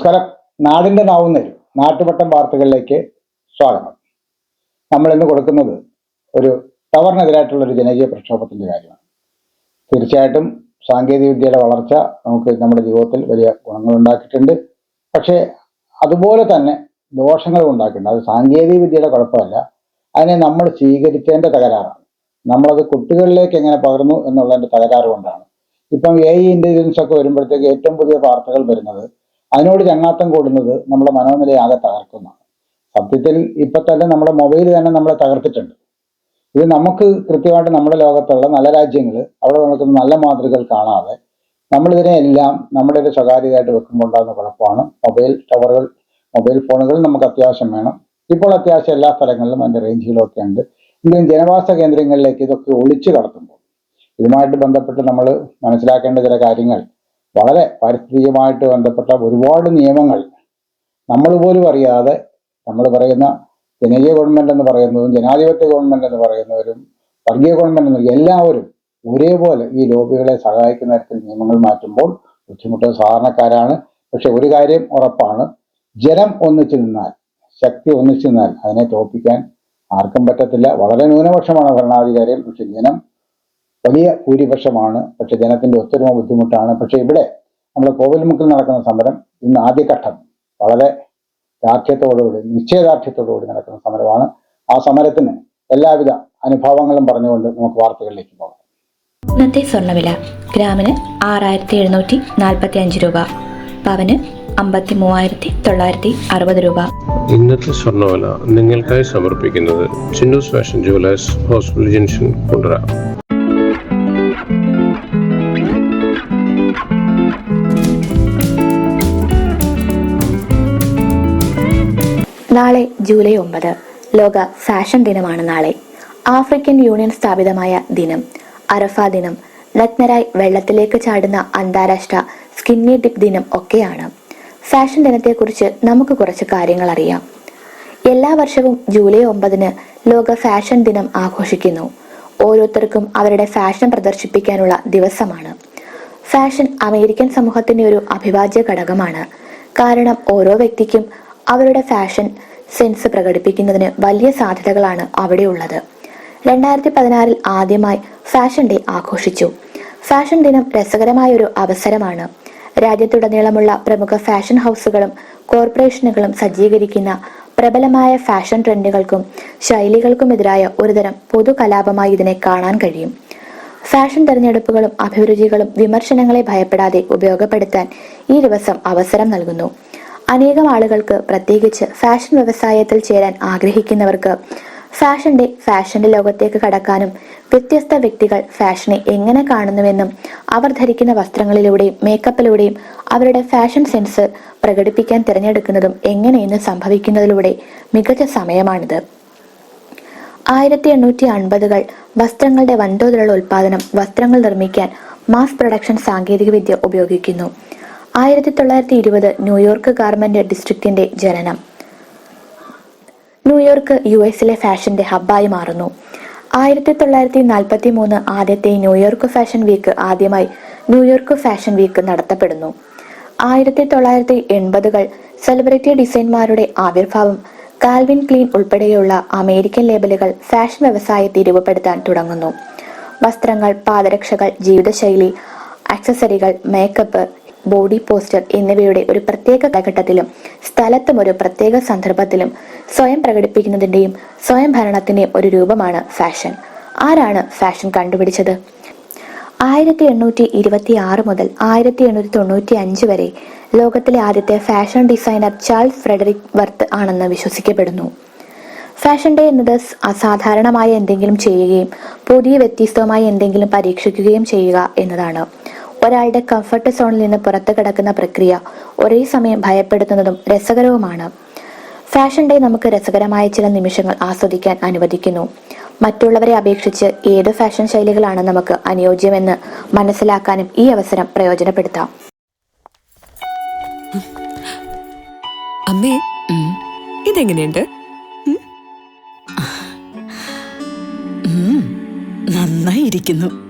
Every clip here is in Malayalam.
നമസ്കാരം. നാടിന്റെ നാവുന്നൊരു നാട്ടുവട്ടം വാർത്തകളിലേക്ക് സ്വാഗതം. നമ്മൾ ഇന്ന് കൊടുക്കുന്നത് ഒരു ടവറിനെതിരായിട്ടുള്ള ഒരു ജനകീയ പ്രക്ഷോഭത്തിന്റെ കാര്യമാണ്. തീർച്ചയായിട്ടും സാങ്കേതിക വിദ്യയുടെ വളർച്ച നമുക്ക് നമ്മുടെ ജീവിതത്തിൽ വലിയ ഗുണങ്ങൾ ഉണ്ടാക്കിയിട്ടുണ്ട്. പക്ഷേ അതുപോലെ തന്നെ ദോഷങ്ങളും ഉണ്ടാക്കിയിട്ടുണ്ട്. അത് സാങ്കേതിക വിദ്യയുടെ കുഴപ്പമല്ല. അതിനെ നമ്മൾ സ്വീകരിച്ചതിന്റെ തകരാറാണ്. നമ്മളത് കുട്ടികളിലേക്ക് എങ്ങനെ പകർന്നു എന്നുള്ളതിന്റെ തകരാറ് കൊണ്ടാണ്. ഇപ്പം എ ഇ ഇന്റലിജൻസ് ഒക്കെ വരുമ്പോഴത്തേക്ക് ഏറ്റവും പുതിയ വാർത്തകൾ വരുന്നത് അതിനോട് ചങ്ങാത്തം കൂടുന്നത് നമ്മുടെ മനോനിലയെ ആകെ തകർക്കുന്നതാണ്. സത്യത്തിൽ ഇപ്പൊ തന്നെ നമ്മുടെ മൊബൈൽ തന്നെ നമ്മളെ തകർത്തിട്ടുണ്ട്. ഇത് നമുക്ക് കൃത്യമായിട്ട് നമ്മുടെ ലോകത്തുള്ള നല്ല രാജ്യങ്ങൾ അവിടെ നടക്കുന്ന നല്ല മാതൃകകൾ കാണാതെ നമ്മളിതിനെ എല്ലാം നമ്മുടെ ഒരു സ്വകാര്യതയായിട്ട് വെക്കുമ്പോൾ ഉണ്ടാകുന്ന കുഴപ്പമാണ്. മൊബൈൽ ടവറുകൾ മൊബൈൽ ഫോണുകൾ നമുക്ക് അത്യാവശ്യം വേണം. ഇപ്പോൾ അത്യാവശ്യം എല്ലാ സ്ഥലങ്ങളിലും അതിന്റെ റേഞ്ചുകളൊക്കെ ഉണ്ട്. എങ്കിലും ജനവാസ കേന്ദ്രങ്ങളിലേക്ക് ഇതൊക്കെ ഒളിച്ചു കടത്തുമ്പോൾ ഇതുമായിട്ട് ബന്ധപ്പെട്ട് നമ്മൾ മനസ്സിലാക്കേണ്ട ചില കാര്യങ്ങൾ. വളരെ പാരിസ്ഥിതികമായിട്ട് ബന്ധപ്പെട്ട ഒരുപാട് നിയമങ്ങൾ നമ്മൾ പോലും അറിയാതെ നമ്മൾ പറയുന്ന ജനകീയ ഗവൺമെന്റ് എന്ന് പറയുന്നതും ജനാധിപത്യ ഗവൺമെന്റ് എന്ന് പറയുന്നവരും വർഗീയ ഗവൺമെന്റ് എന്ന് എല്ലാവരും ഒരേപോലെ ഈ ലോബികളെ സഹായിക്കുന്ന തരത്തിൽ നിയമങ്ങൾ മാറ്റുമ്പോൾ ബുദ്ധിമുട്ട് സാധാരണക്കാരാണ്. പക്ഷെ ഒരു കാര്യം ഉറപ്പാണ്. ജനം ഒന്നിച്ചു നിന്നാൽ ശക്തി ഒന്നിച്ചു നിന്നാൽ അതിനെ തോപ്പിക്കാൻ ആർക്കും പറ്റത്തില്ല. വളരെ ന്യൂനപക്ഷമാണ് ഭരണാധികാരികൾ. പക്ഷെ ജനം വലിയ ഭൂരിപക്ഷമാണ്. പക്ഷെ ജനത്തിന്റെ ഒത്തൊരുമ ബുദ്ധിമുട്ടാണ്. പക്ഷെ ഇവിടെ നമ്മുടെ കോവിൽമുക്കിൽ നടക്കുന്ന സമരം ഇന്ന് ആദ്യഘട്ടം വളരെ ദാർഢ്യത്തോടുകൂടി നിശ്ചയദാർഢ്യത്തോടുകൂടി നടക്കുന്ന സമരമാണ്. ആ സമരത്തിന് എല്ലാവിധ അനുഭവങ്ങളും പറഞ്ഞുകൊണ്ട് നമുക്ക് വാർത്തകളിലേക്ക് പോകാം. ഇന്നത്തെ സ്വർണവില ഗ്രാമിന് ആറായിരത്തി എഴുന്നൂറ്റി നാൽപ്പത്തി അഞ്ച് രൂപ. പവന് അമ്പത്തി മൂവായിരത്തി തൊള്ളായിരത്തി അറുപത് രൂപ. ഇന്നത്തെ സ്വർണവില നിങ്ങൾക്കായി സമർപ്പിക്കുന്നത് Chinnu's fashion jewellers hospital junction Kundara. നാളെ ജൂലൈ ഒമ്പത്. ലോക ഫാഷൻ ദിനമാണ് നാളെ. ആഫ്രിക്കൻ യൂണിയൻ സ്ഥാപിതമായ ദിനം. അറഫ ദിനം. നഗ്നരായി വെള്ളത്തിലേക്ക് ചാടുന്ന അന്താരാഷ്ട്ര സ്കിന്നി ഡിപ്പ് ദിനം ഒക്കെയാണ്. ഫാഷൻ ദിനത്തെക്കുറിച്ച് നമുക്ക് കുറച്ച് കാര്യങ്ങൾ അറിയാം. എല്ലാ വർഷവും ജൂലൈ ഒമ്പതിന് ലോക ഫാഷൻ ദിനം ആഘോഷിക്കുന്നു. ഓരോരുത്തർക്കും അവരുടെ ഫാഷൻ പ്രദർശിപ്പിക്കാനുള്ള ദിവസമാണ്. ഫാഷൻ അമേരിക്കൻ സമൂഹത്തിന്റെ ഒരു അവിഭാജ്യ ഘടകമാണ്. കാരണം ഓരോ വ്യക്തിക്കും അവരുടെ ഫാഷൻ സെൻസ് പ്രകടിപ്പിക്കുന്നതിന് വലിയ സാധ്യതകളാണ് അവിടെയുള്ളത്. രണ്ടായിരത്തി പതിനാറിൽ ആദ്യമായി ഫാഷൻ ഡേ ആഘോഷിച്ചു. ഫാഷൻ ദിനം രസകരമായ ഒരു അവസരമാണ്. രാജ്യത്തുടനീളമുള്ള പ്രമുഖ ഫാഷൻ ഹൗസുകളും കോർപ്പറേഷനുകളും സജ്ജീകരിക്കുന്ന പ്രബലമായ ഫാഷൻ ട്രെൻഡുകൾക്കും ശൈലികൾക്കുമെതിരായ ഒരുതരം പൊതു കലാപമായി ഇതിനെ കാണാൻ കഴിയും. ഫാഷൻ തെരഞ്ഞെടുപ്പുകളും അഭിരുചികളും വിമർശനങ്ങളെ ഭയപ്പെടാതെ ഉപയോഗപ്പെടുത്താൻ ഈ ദിവസം അവസരം നൽകുന്നു. അനേകം ആളുകൾക്ക് പ്രത്യേകിച്ച് ഫാഷൻ വ്യവസായത്തിൽ ചേരാൻ ആഗ്രഹിക്കുന്നവർക്ക് ഫാഷന്റെ ഫാഷന്റെ ലോകത്തേക്ക് കടക്കാനും വ്യത്യസ്ത വ്യക്തികൾ ഫാഷനെ എങ്ങനെ കാണുന്നുവെന്നും അവർ ധരിക്കുന്ന വസ്ത്രങ്ങളിലൂടെയും മേക്കപ്പിലൂടെയും അവരുടെ ഫാഷൻ സെൻസ് പ്രകടിപ്പിക്കാൻ തിരഞ്ഞെടുക്കുന്നതും എങ്ങനെയെന്ന് സംഭവിക്കുന്നതിലൂടെ മികച്ച സമയമാണിത്. ആയിരത്തി എണ്ണൂറ്റി അൻപതുകൾ വസ്ത്രങ്ങളുടെ വൻതോതിലുള്ള ഉൽപാദനം വസ്ത്രങ്ങൾ നിർമ്മിക്കാൻ മാസ് പ്രൊഡക്ഷൻ സാങ്കേതികവിദ്യ ഉപയോഗിക്കുന്നു. ആയിരത്തി തൊള്ളായിരത്തി ഇരുപത് ന്യൂയോർക്ക് ഗാർമെന്റ് ഡിസ്ട്രിക്റ്റിന്റെ ജനനം. ന്യൂയോർക്ക് യു എസിലെ ഫാഷന്റെ ഹബ്ബായി മാറുന്നു. ആയിരത്തി തൊള്ളായിരത്തി നാൽപ്പത്തി മൂന്ന് ആദ്യത്തെ ന്യൂയോർക്ക് ഫാഷൻ വീക്ക് ആദ്യമായി ന്യൂയോർക്ക് ഫാഷൻ വീക്ക് നടത്തപ്പെടുന്നു. ആയിരത്തി തൊള്ളായിരത്തി എൺപതുകൾ സെലിബ്രിറ്റി ഡിസൈൻമാരുടെ ആവിർഭാവം കാൽവിൻ ക്ലീൻ ഉൾപ്പെടെയുള്ള അമേരിക്കൻ ലേബലുകൾ ഫാഷൻ വ്യവസായത്തെ രൂപപ്പെടുത്താൻ തുടങ്ങുന്നു. വസ്ത്രങ്ങൾ പാദരക്ഷകൾ ജീവിതശൈലി ആക്സസറികൾ മേക്കപ്പ് ബോഡി പോസ്റ്റർ എന്നിവയുടെ ഒരു പ്രത്യേക കാലഘട്ടത്തിലും സ്ഥലത്തും ഒരു പ്രത്യേക സന്ദർഭത്തിലും സ്വയം പ്രകടിപ്പിക്കുന്നതിന്റെയും സ്വയം ഭരണത്തിന്റെയും ഒരു രൂപമാണ് ഫാഷൻ. ആരാണ് ഫാഷൻ കണ്ടുപിടിച്ചത്? ആയിരത്തി എണ്ണൂറ്റി ഇരുപത്തി ആറ് മുതൽ ആയിരത്തി എണ്ണൂറ്റി തൊണ്ണൂറ്റി അഞ്ച് വരെ ലോകത്തിലെ ആദ്യത്തെ fashion designer Charles Frederick Worth ആണെന്ന് വിശ്വസിക്കപ്പെടുന്നു. ഫാഷൻ ഡേ എന്നത് അസാധാരണമായ എന്തെങ്കിലും ചെയ്യുകയും പുതിയ വ്യത്യസ്തമായ എന്തെങ്കിലും പരീക്ഷിക്കുകയും ചെയ്യുക എന്നതാണ്. ഒരാളുടെ കംഫർട്ട് സോണിൽ നിന്ന് പുറത്തു കിടക്കുന്ന പ്രക്രിയ ഒരേ സമയം ഭയപ്പെടുത്തുന്നതും രസകരവുമാണ്. ഫാഷൻ ഡേ നമുക്ക് രസകരമായ ചില നിമിഷങ്ങൾ ആസ്വദിക്കാൻ അനുവദിക്കുന്നു. മറ്റുള്ളവരെ അപേക്ഷിച്ച് ഏത് ഫാഷൻ ശൈലികളാണ് നമുക്ക് അനുയോജ്യമെന്ന് മനസ്സിലാക്കാനും ഈ അവസരം പ്രയോജനപ്പെടുത്താം. അമ്മേ ഇതെങ്ങനെയുണ്ട്? നന്നായിരിക്കുന്നു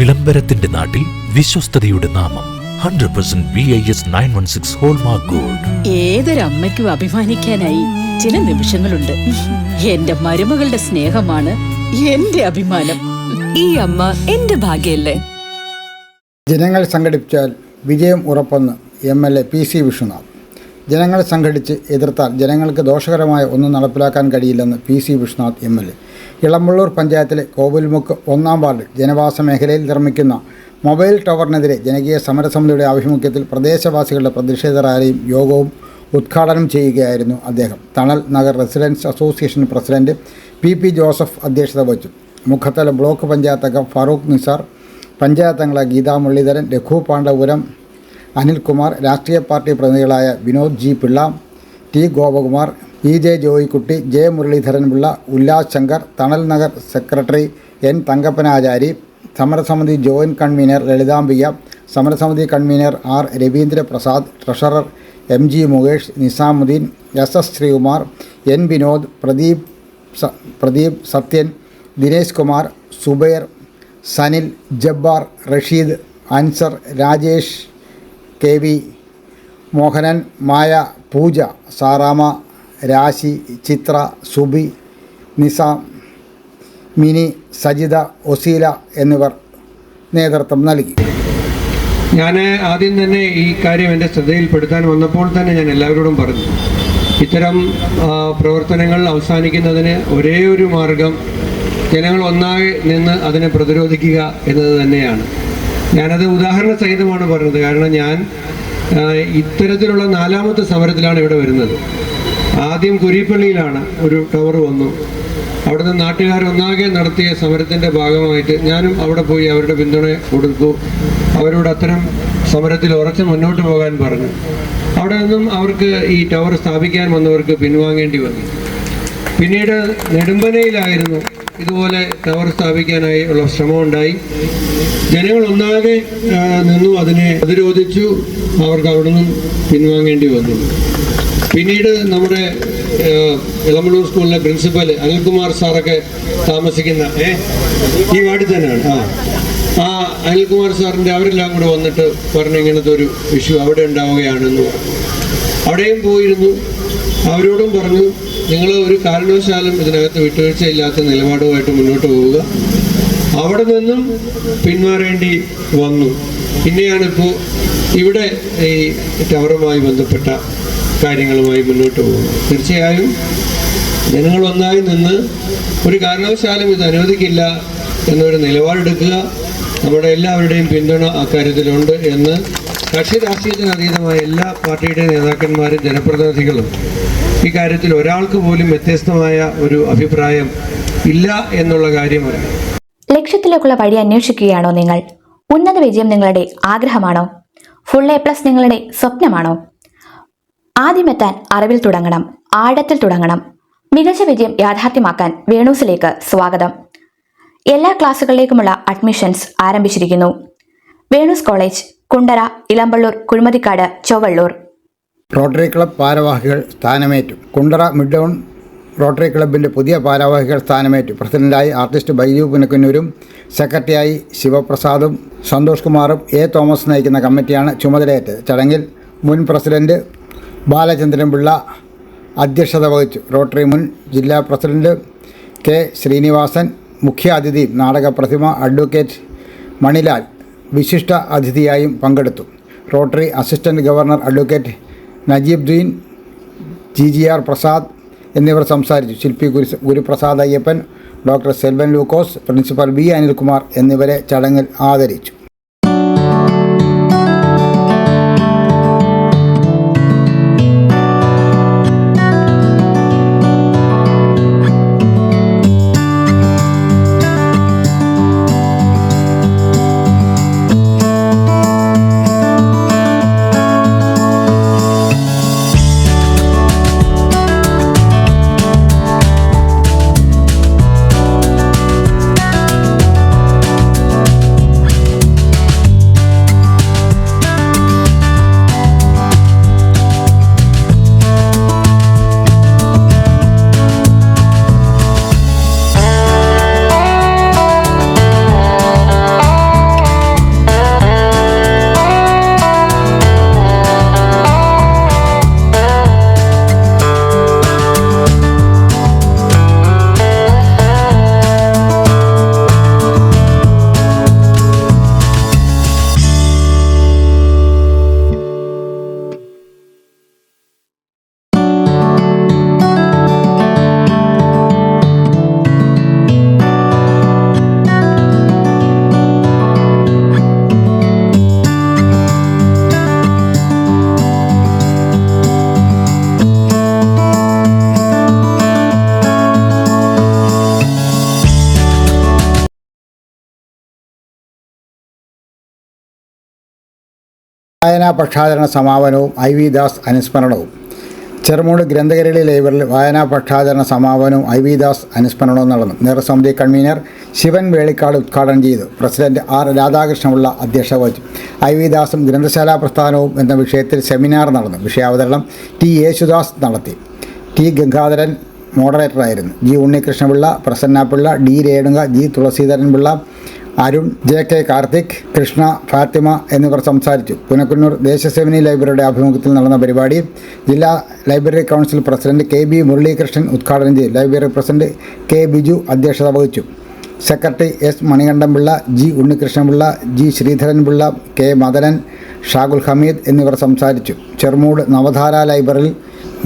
വിളംബരത്തിന്റെ നാട്ടിൽ വിശ്വസ്തയുടെ നാമം. Hundred percent B I S nine one six hallmark gold ഏതൊരമ്മയ്ക്കും അഭിമാനിക്കാനായി ചില നിമിഷങ്ങളുണ്ട്. എന്റെ മരുമകളുടെ സ്നേഹമാണ് എന്റെ അഭിമാനം. ഈ അമ്മ എന്റെ ഭാഗ്യല്ലേ? ജനങ്ങൾ സംഘടിപ്പിച്ചാൽ വിജയം ഉറപ്പെന്ന് M L A P C Vishnunath. ജനങ്ങൾ സംഘടിച്ച് എതിർത്താൽ ജനങ്ങൾക്ക് ദോഷകരമായ ഒന്നും നടപ്പിലാക്കാൻ കഴിയില്ലെന്ന് P C Vishnunath M L A. Elampalloor പഞ്ചായത്തിലെ കോവിൽമുക്ക് ഒന്നാം വാർഡ് ജനവാസ മേഖലയിൽ നിർമ്മിക്കുന്ന മൊബൈൽ ടവറിനെതിരെ ജനകീയ സമരസമിതിയുടെ ആഭിമുഖ്യത്തിൽ പ്രദേശവാസികളുടെ പ്രതിഷേധ റാലിയും യോഗവും ഉദ്ഘാടനം ചെയ്യുകയായിരുന്നു അദ്ദേഹം. Thanal Nagar residence association president P P Joseph അധ്യക്ഷത വഹിച്ചു. മുഖത്തല ബ്ലോക്ക് പഞ്ചായത്ത് അംഗം ഫറൂഖ് നിസാർ പഞ്ചായത്ത് അംഗങ്ങളായ ഗീതാ മുരളീധരൻ രഘു പാണ്ഡപുരം അനിൽകുമാർ രാഷ്ട്രീയ party പ്രതിനിധികളായ Vinod G Pillai T Gopakumar E J Joykutty J Muraleedharanpillai Ullas Shankar Thanal Nagar secretary N Thankappanachari സമരസമിതി ജോയിന്റ് കൺവീനർ ലളിതാംബിക സമരസമിതി convener R Raveendraprasad treasurer M G Mukesh Nizamuddin S S Sreekumar N Vinod Pradeep Pradeep Sathyan Dinesh Kumar Zubair Sanil Jabbar Rasheed Ansar Rajesh K V Mohanan Maya Pooja Sarama Rashi Chithra Subi Nizam Mini Sajitha Oseela എന്നിവർ നേതൃത്വം നൽകി. ഞാൻ ആദ്യം തന്നെ ഈ കാര്യം എന്റെ ശ്രദ്ധയിൽപ്പെടുത്താൻ വന്നപ്പോൾ തന്നെ ഞാൻ എല്ലാവരോടും പറഞ്ഞു. ഇത്തരം പ്രവർത്തനങ്ങൾ അവസാനിക്കുന്നതിന് ഒരേ ഒരു മാർഗം ജനങ്ങൾ ഒന്നായി നിന്ന് അതിനെ പ്രതിരോധിക്കുക എന്നത് തന്നെയാണ്. ഞാനത് ഉദാഹരണ സഹിതമാണ് പറഞ്ഞത്. കാരണം ഞാൻ ഇത്തരത്തിലുള്ള നാലാമത്തെ സമരത്തിലാണ് ഇവിടെ വരുന്നത്. ആദ്യം കുരിപ്പള്ളിയിലാണ് ഒരു ടവർ വന്നു. അവിടുന്ന് നാട്ടുകാർ ഒന്നാകെ നടത്തിയ സമരത്തിന്റെ ഭാഗമായിട്ട് ഞാനും അവിടെ പോയി അവരുടെ പിന്തുണ കൊടുത്തു. അവരോട് അത്തരം സമരത്തിൽ ഉറച്ച് മുന്നോട്ട് പോകാൻ പറഞ്ഞു. അവിടെ നിന്നും അവർക്ക് ഈ ടവർ സ്ഥാപിക്കാൻ വന്നവർക്ക് പിൻവാങ്ങേണ്ടി വന്നു. പിന്നീട് നെടുമ്പനയിലായിരുന്നു ഇതുപോലെ ടവർ സ്ഥാപിക്കാനായി ഉള്ള ശ്രമമുണ്ടായി. ജനങ്ങൾ ഒന്നാകെ നിന്നു അതിനെ പ്രതിരോധിച്ചു. അവർക്ക് അവിടെ നിന്നും പിൻവാങ്ങേണ്ടി വന്നു. പിന്നീട് നമ്മുടെ ആ, ഇളമ്പള്ളൂർ സ്കൂളിലെ പ്രിൻസിപ്പൽ അനിൽകുമാർ സാറൊക്കെ താമസിക്കുന്ന ഈ വാർഡിൽ തന്നെയാണ്. ആ. ആ അനിൽകുമാർ സാറിന്റെ അവരെല്ലാം കൂടെ വന്നിട്ട് പറഞ്ഞ ഇങ്ങനത്തെ ഒരു ഇഷ്യൂ അവിടെ ഉണ്ടാവുകയാണെന്ന് അവിടെയും പോയിരുന്നു. അവരോടും പറഞ്ഞു നിങ്ങൾ ഒരു കാരണവശാലും ഇതിനകത്ത് വിട്ടുവീഴ്ചയില്ലാത്ത നിലപാടുമായിട്ട് മുന്നോട്ട് പോവുക. അവിടെ നിന്നും പിന്മാറേണ്ടി വന്നു. പിന്നെയാണിപ്പോൾ ഇവിടെ ഈ ടവറുമായി ബന്ധപ്പെട്ട കാര്യങ്ങളുമായി മുന്നോട്ട് പോകുന്നത് തീർച്ചയായും ജനങ്ങൾ ഒന്നായി നിന്ന് ഒരു കാരണവശാലും ഇത് അനുവദിക്കില്ല എന്നൊരു നിലപാടെടുക്കുക നമ്മുടെ എല്ലാവരുടെയും പിന്തുണ അക്കാര്യത്തിലുണ്ട് എന്ന് കക്ഷി രാഷ്ട്രീയത്തിന് അതീതമായ എല്ലാ പാർട്ടിയുടെ നേതാക്കന്മാരും ജനപ്രതിനിധികളും ഇക്കാര്യത്തിൽ ഒരാൾക്ക് പോലും വ്യത്യസ്തമായ ഒരു അഭിപ്രായം ഇല്ല എന്നുള്ള കാര്യമാണ് ലക്ഷ്യത്തിലേക്കുള്ള വഴി അന്വേഷിക്കുകയാണോ നിങ്ങൾ? ഉന്നത വിജയം നിങ്ങളുടെ ആഗ്രഹമാണോ? ഫുൾ എ പ്ലസ് നിങ്ങളുടെ സ്വപ്നമാണോ? ആദ്യമെത്താൻ അറിവിൽ തുടങ്ങണം ആഴത്തിൽ തുടങ്ങണം. മികച്ച വിജയം യാഥാർത്ഥ്യമാക്കാൻ വേണൂസിലേക്ക് സ്വാഗതം. എല്ലാ ക്ലാസ്സുകളിലേക്കുമുള്ള അഡ്മിഷൻസ് ആരംഭിച്ചിരിക്കുന്നു. Venus college Kundara Elampalloor Kuzhimathikkad Chowalloor. Rotary club ഭാരവാഹികൾ സ്ഥാനമേറ്റു. കുണ്ടറ മിഡ് ടൗൺ റോട്ടറി ക്ലബിന്റെ പുതിയ ഭാരവാഹികൾ സ്ഥാനമേറ്റു. പ്രസിഡന്റായി ആർട്ടിസ്റ്റ് ബൈജു പുനക്കുന്നൂരും സെക്രട്ടറിയായി ശിവപ്രസാദും സന്തോഷ് കുമാറും എ തോമസ് നയിക്കുന്ന കമ്മിറ്റിയാണ് ചുമതലയേറ്റത്. ചടങ്ങിൽ മുൻ പ്രസിഡന്റ് ബാലചന്ദ്രൻ പിള്ള അധ്യക്ഷത വഹിച്ചു. റോട്ടറി മുൻ ജില്ലാ പ്രസിഡന്റ് കെ ശ്രീനിവാസൻ മുഖ്യാതിഥി നാടകപ്രതിമ അഡ്വക്കേറ്റ് മണിലാൽ വിശിഷ്ട അതിഥിയായും പങ്കെടുത്തു. Rotary assistant governor advocate Najeeb Deen G G R Prasad എന്നിവർ സംസാരിച്ചു. ശില്പി ഗുരു Guruprasad Ayyappan doctor Selvan Lukose principal B Anilkumar എന്നിവരെ ചടങ്ങിൽ ആദരിച്ചു. വായനാ പക്ഷാചരണ സമാപനവും ഐ വി ദാസ് അനുസ്മരണവും. ചെറുമൂട് ഗ്രന്ഥകരളി ലൈബ്രറിയിൽ വായനാ പക്ഷാചരണ സമാപനവും ഐ വി ദാസ് അനുസ്മരണവും നടന്നു. നേതൃസമിതി കൺവീനർ ശിവൻ വേളിക്കാട് ഉദ്ഘാടനം ചെയ്തു. പ്രസിഡന്റ് ആർ രാധാകൃഷ്ണപിള്ള അധ്യക്ഷത വഹിച്ചു. ഐ വി ദാസും ഗ്രന്ഥശാലാ പ്രസ്ഥാനവും എന്ന വിഷയത്തിൽ സെമിനാർ നടന്നു. വിഷയാവതരണം ടി യേശുദാസ് നടത്തി. T Gangadharan മോഡറേറ്ററായിരുന്നു G Unnikrishnapillai Prasannapillai D Renuka G Thulaseedharan Pillai Arun J K Karthik Krishna Fathima എന്നിവർ സംസാരിച്ചു. പുനക്കുന്നൂർ ദേശസേവനി ലൈബ്രറിയുടെ ആഭിമുഖ്യത്തിൽ നടന്ന പരിപാടി ജില്ലാ library council president K B Muraleekrishnan ഉദ്ഘാടനം ചെയ്തു. ലൈബ്രറി പ്രസിഡന്റ് കെ ബിജു അധ്യക്ഷത വഹിച്ചു. Secretary S Manikandanpillai G Unnikrishnanpillai G Sreedharanpillai K Madanan Shagul Hameed എന്നിവർ സംസാരിച്ചു. ചെറുമൂട് നവധാര ലൈബ്രറിയിൽ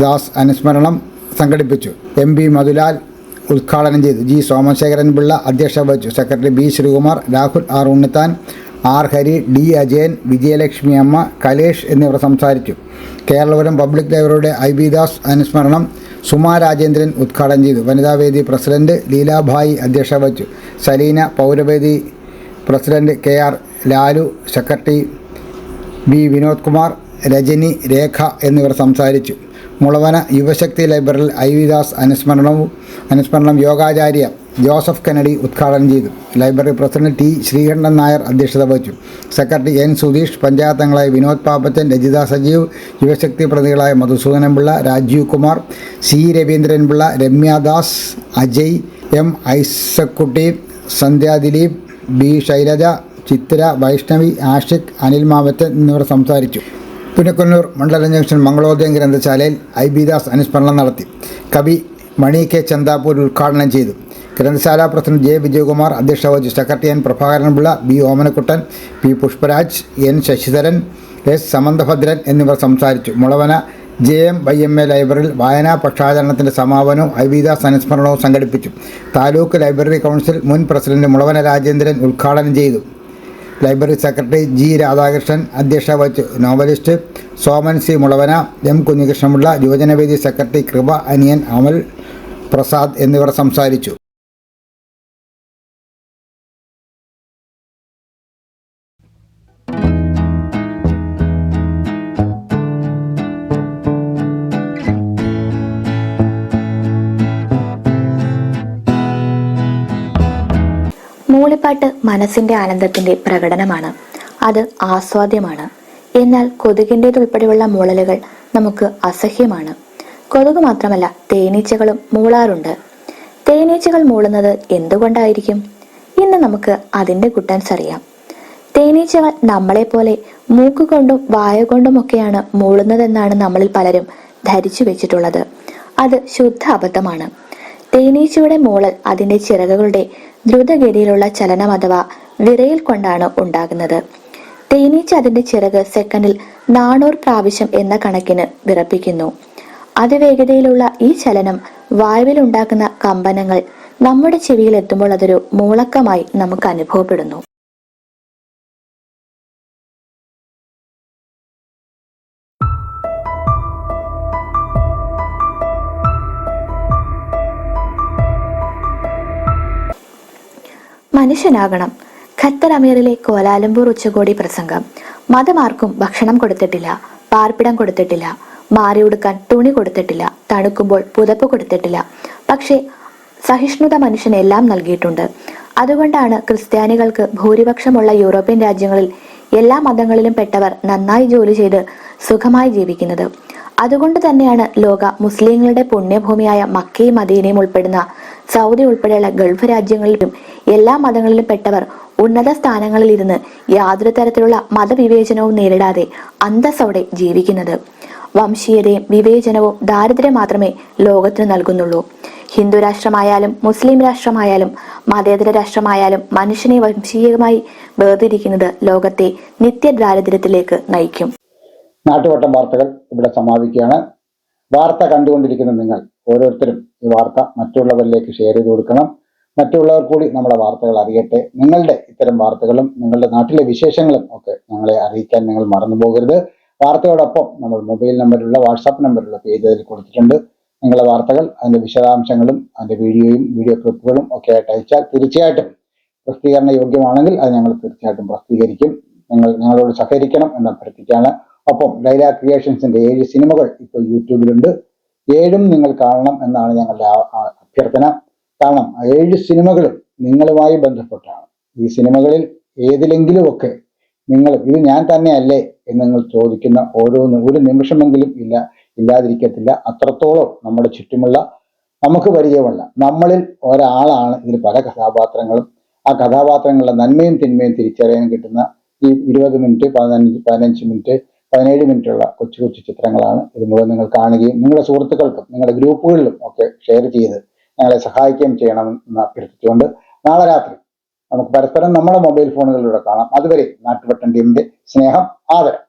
ദാസ് അനുസ്മരണം സംഘടിപ്പിച്ചു. എം പി മധുലാൽ ഉദ്ഘാടനം ചെയ്തു. ജി. സോമശേഖരൻ പിള്ള അധ്യക്ഷത വഹിച്ചു. Secretary B. Sreekumar Rahul R. Unnithan R. Hari D. Ajayan Vijayalakshmi Amma Kalesh എന്നിവർ സംസാരിച്ചു. കേരളപുരം പബ്ലിക് ലൈബ്രറിയുടെ ഐ. ബി ദാസ് അനുസ്മരണം സുമാ രാജേന്ദ്രൻ ഉദ്ഘാടനം ചെയ്തു. വനിതാവേദി പ്രസിഡന്റ് ലീലാഭായി അധ്യക്ഷത വഹിച്ചു. Saleena Pauravedi president K. R. Lalu secretary B. Vinod Kumar Rajani Rekha എന്നിവർ സംസാരിച്ചു. മുളവന യുവശക്തി ലൈബ്രറിയിൽ ഐ വി ദാസ് അനുസ്മരണവും അനുസ്മരണം യോഗാചാര്യ ജോസഫ് കെനഡി ഉദ്ഘാടനം ചെയ്തു. Library president T Sreekantan Nair അധ്യക്ഷത വഹിച്ചു. സെക്രട്ടറി എൻ സുധീഷ് പഞ്ചായത്തംഗങ്ങളായ വിനോദ് പാപ്പച്ചൻ രജിത സജീവ് യുവശക്തി പ്രതികളായ Madhusoodanan Pillai Rajeev Kumar C Raveendranpillai Remyadas Ajay M Isaackutty Sandhya Dileep B Shailaja Chithra Vaishnavi Ashiq Anil Mavattan എന്നിവർ സംസാരിച്ചു. പുനക്കൊന്നൂർ മണ്ഡലം ജംഗ്ഷൻ മംഗളോദയം ഗ്രന്ഥശാലയിൽ ഐ ബി ദാസ് അനുസ്മരണം നടത്തി. കവി മണി കെ ചന്താപൂർ ഉദ്ഘാടനം ചെയ്തു. ഗ്രന്ഥശാല പ്രസിഡന്റ് ജെ വിജയകുമാർ അധ്യക്ഷത വഹിച്ചു secretary N Prabhakaranpillai B Omanakuttan P Pushparaj N Sasidharan S Samanthabhadran എന്നിവർ സംസാരിച്ചു. Mulavana J M Y M A ലൈബ്രറിയിൽ വായനാ പക്ഷാചരണത്തിന്റെ സമാപനവും ഐ വി ദാസ് അനുസ്മരണവും സംഘടിപ്പിച്ചു. താലൂക്ക് ലൈബ്രറി കൗൺസിൽ മുൻ പ്രസിഡന്റ് മുളവന രാജേന്ദ്രൻ ഉദ്ഘാടനം ചെയ്തു. ലൈബ്രറി സെക്രട്ടറി ജി രാധാകൃഷ്ണൻ അധ്യക്ഷത വഹിച്ചു novelist Soman C Mulavana M Kunjikrishnamulla Yuvajanavedi secretary Kripa Aniyan Amal Prasad എന്നിവർ സംസാരിച്ചു. മൂളിപ്പാട്ട് മനസ്സിന്റെ ആനന്ദത്തിന്റെ പ്രകടനമാണ്. അത് ആസ്വാദ്യമാണ്. എന്നാൽ കൊതുകിന്റെതുൾപ്പെടെയുള്ള മൂളലുകൾ നമുക്ക് അസഹ്യമാണ്. കൊതുക് മാത്രമല്ല തേനീച്ചകളും മൂളാറുണ്ട്. തേനീച്ചകൾ മൂളുന്നത് എന്തുകൊണ്ടായിരിക്കും? ഇന്ന് നമുക്ക് അതിന്റെ കുട്ടൻസ് അറിയാം. തേനീച്ചകൾ നമ്മളെപ്പോലെ മൂക്കുകൊണ്ടും വായ കൊണ്ടുമൊക്കെയാണ് മൂളുന്നതെന്നാണ് നമ്മളിൽ പലരും ധരിച്ചു വെച്ചിട്ടുള്ളത്. അത് ശുദ്ധ അബദ്ധമാണ്. തേനീച്ചയുടെ മോളൽ അതിന്റെ ചിറകുകളുടെ ദ്രുതഗതിയിലുള്ള ചലനം അഥവാ വിറയിൽ കൊണ്ടാണ് ഉണ്ടാകുന്നത്. തേനീച്ച അതിന്റെ ചിറക് സെക്കൻഡിൽ നാനൂറ് പ്രാവശ്യം എന്ന കണക്കിന് വിറപ്പിക്കുന്നു. അതിവേഗതയിലുള്ള ഈ ചലനം വായുവിൽ ഉണ്ടാക്കുന്ന കമ്പനങ്ങൾ നമ്മുടെ ചെവിയിൽ എത്തുമ്പോൾ അതൊരു മൂളക്കമായി നമുക്ക് അനുഭവപ്പെടുന്നു. മനുഷ്യനാകണം. ഖത്തർ അമീറിലെ കോലാലംപൂർ ഉച്ചകോടി പ്രസംഗം. മതമാർക്കും ഭക്ഷണം കൊടുത്തിട്ടില്ല പാർപ്പിടം കൊടുത്തിട്ടില്ല മാറി ഉടുക്കാൻ തുണി കൊടുത്തിട്ടില്ല തണുക്കുമ്പോൾ പുതപ്പ് കൊടുത്തിട്ടില്ല. പക്ഷേ സഹിഷ്ണുത മനുഷ്യനെല്ലാം നൽകിയിട്ടുണ്ട്. അതുകൊണ്ടാണ് ക്രിസ്ത്യാനികൾക്ക് ഭൂരിപക്ഷമുള്ള യൂറോപ്യൻ രാജ്യങ്ങളിൽ എല്ലാ മതങ്ങളിലും പെട്ടവർ നന്നായി ജോലി ചെയ്ത് സുഖമായി ജീവിക്കുന്നത്. അതുകൊണ്ട് തന്നെയാണ് ലോക മുസ്ലിങ്ങളുടെ പുണ്യഭൂമിയായ മക്കയും മദീനയും ഉൾപ്പെടുന്ന സൗദി ഉൾപ്പെടെയുള്ള ഗൾഫ് രാജ്യങ്ങളിലും എല്ലാ മതങ്ങളിലും പെട്ടവർ ഉന്നത സ്ഥാനങ്ങളിൽ ഇരുന്ന് യാതൊരു തരത്തിലുള്ള മതവിവേചനവും നേരിടാതെ അന്തസ്സോടെ ജീവിക്കുന്നത്. വംശീയതയും വിവേചനവും ദാരിദ്ര്യം മാത്രമേ ലോകത്തിന് നൽകുന്നുള്ളൂ. ഹിന്ദു രാഷ്ട്രമായാലും മുസ്ലിം രാഷ്ട്രമായാലും മതേതര രാഷ്ട്രമായാലും മനുഷ്യനെ വംശീയമായി വേർതിരിക്കുന്നത് ലോകത്തെ നിത്യദാരിദ്ര്യത്തിലേക്ക് നയിക്കും. നാട്ടുവട്ടം വാർത്തകൾ ഇവിടെ സമാപിക്കുകയാണ്. വാർത്ത കണ്ടുകൊണ്ടിരിക്കുന്ന നിങ്ങൾ ഓരോരുത്തരും ഈ വാർത്ത മറ്റുള്ളവരിലേക്ക് ഷെയർ ചെയ്ത് കൊടുക്കണം. മറ്റുള്ളവർ കൂടി നമ്മുടെ വാർത്തകൾ അറിയട്ടെ. നിങ്ങളുടെ ഇത്തരം വാർത്തകളും നിങ്ങളുടെ നാട്ടിലെ വിശേഷങ്ങളും ഒക്കെ ഞങ്ങളെ അറിയിക്കാൻ നിങ്ങൾ മറന്നു പോകരുത്. വാർത്തയോടൊപ്പം നമ്മൾ മൊബൈൽ നമ്പറിലുള്ള വാട്സാപ്പ് നമ്പറിലുള്ള പേജ് അതിൽ കൊടുത്തിട്ടുണ്ട്. നിങ്ങളുടെ വാർത്തകൾ അതിന്റെ വിശദാംശങ്ങളും അതിന്റെ വീഡിയോയും വീഡിയോ ക്ലിപ്പുകളും ഒക്കെ ആയിട്ട് അയച്ചാൽ തീർച്ചയായിട്ടും പ്രസിദ്ധീകരണ യോഗ്യമാണെങ്കിൽ അത് ഞങ്ങൾ തീർച്ചയായിട്ടും പ്രസിദ്ധീകരിക്കും. നിങ്ങൾ ഞങ്ങളോട് സഹകരിക്കണം എന്ന് അഭ്യർത്ഥിക്കുകയാണ് ഒപ്പം ലൈല ക്രിയേഷൻസിന്റെ ഏഴ് സിനിമകൾ ഇപ്പോൾ യൂട്യൂബിലുണ്ട്. ഏഴും നിങ്ങൾ കാണണം എന്നാണ് ഞങ്ങളുടെ അഭ്യർത്ഥന. കാരണം ഏഴ് സിനിമകളും നിങ്ങളുമായി ബന്ധപ്പെട്ടാണ്. ഈ സിനിമകളിൽ ഏതിലെങ്കിലുമൊക്കെ നിങ്ങൾ ഇത് ഞാൻ തന്നെയല്ലേ എന്ന് നിങ്ങൾ ചോദിക്കുന്ന ഓരോന്ന് ഒരു നിമിഷമെങ്കിലും ഇല്ല ഇല്ലാതിരിക്കത്തില്ല. അത്രത്തോളം നമ്മുടെ ചുറ്റുമുള്ള നമുക്ക് പരിചയമുള്ള നമ്മളിൽ ഒരാളാണ് ഇതിൽ പല കഥാപാത്രങ്ങളും ആ കഥാപാത്രങ്ങളുടെ നന്മയും തിന്മയും തിരിച്ചറിയാൻ കിട്ടുന്ന ഈ ഇരുപത് മിനിറ്റ് പതിനഞ്ച് പതിനഞ്ച് മിനിറ്റ് പതിനേഴ് മിനിറ്റുള്ള കൊച്ചു കൊച്ചു ചിത്രങ്ങളാണ് ഇത് മുഴുവൻ നിങ്ങൾ കാണുകയും നിങ്ങളുടെ സുഹൃത്തുക്കൾക്കും നിങ്ങളുടെ ഗ്രൂപ്പുകളിലും ഒക്കെ ഷെയർ ചെയ്ത് ഞങ്ങളെ സഹായിക്കുകയും ചെയ്യണമെന്ന് അഭ്യർത്ഥിച്ചുകൊണ്ട് നാളെ രാത്രി നമുക്ക് പരസ്പരം നമ്മുടെ മൊബൈൽ ഫോണുകളിലൂടെ കാണാം. അതുവരെ നാട്ടുപട്ടം ടീമിന്റെ സ്നേഹം ആദരം.